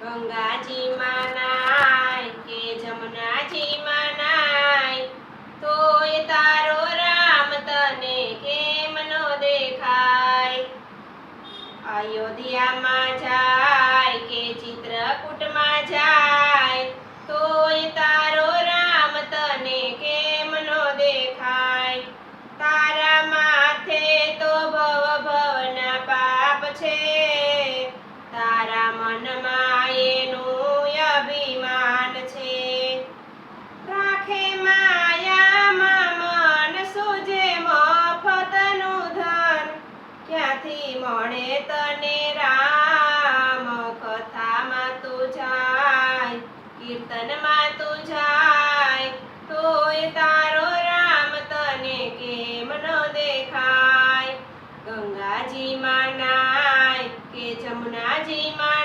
ગંગાજીમાં નાય કે જમનાજી નાય તોય તારો રામ તને કેમ નો દેખાય? અયોધ્યામાં જાય કે ચિત્રકૂટમાં જાય? તોય તારો રામ તને કેમ નો દેખાય? તારા માથે તો ભવ ભવના પાપ છે. ક્યાંથી મળે તને રામ કથામાં તું જાય, કીર્તનમાં તું જાય, તોય તારો રામ તને કેમ ન દેખાય? ગંગાજીમાં નાય કે જમુનાજીમાં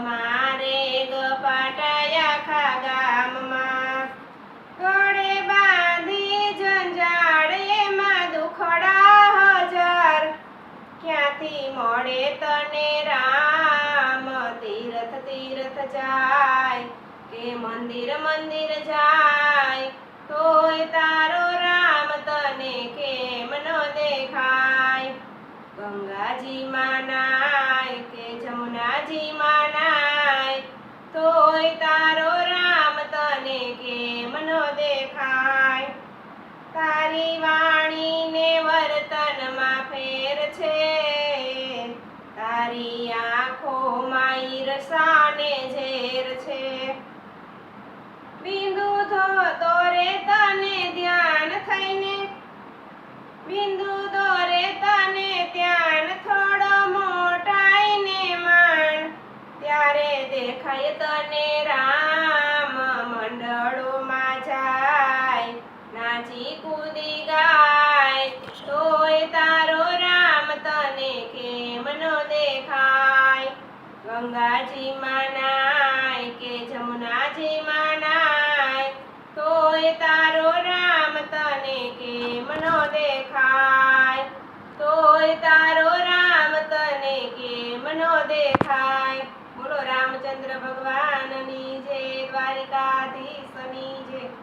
મારે આખા ગામમાં. ગળે બાંધી જંજાળ દુખડા હજાર. ક્યાંથી મળે તને રામ? તીર્થ તીર્થ જાય કે મંદિર મંદિર જાય. તોય તારો ગંગાજીમાં માનાય કે જમુનાજી માનાય, તોય તારો રામ તને કેમ ન દેખાય? તારી વાણીને વર્તનમાં ફેર છે, તારી આંખોમાં ઈરસાને ઝેર છે. ગંગાજીમાં નાય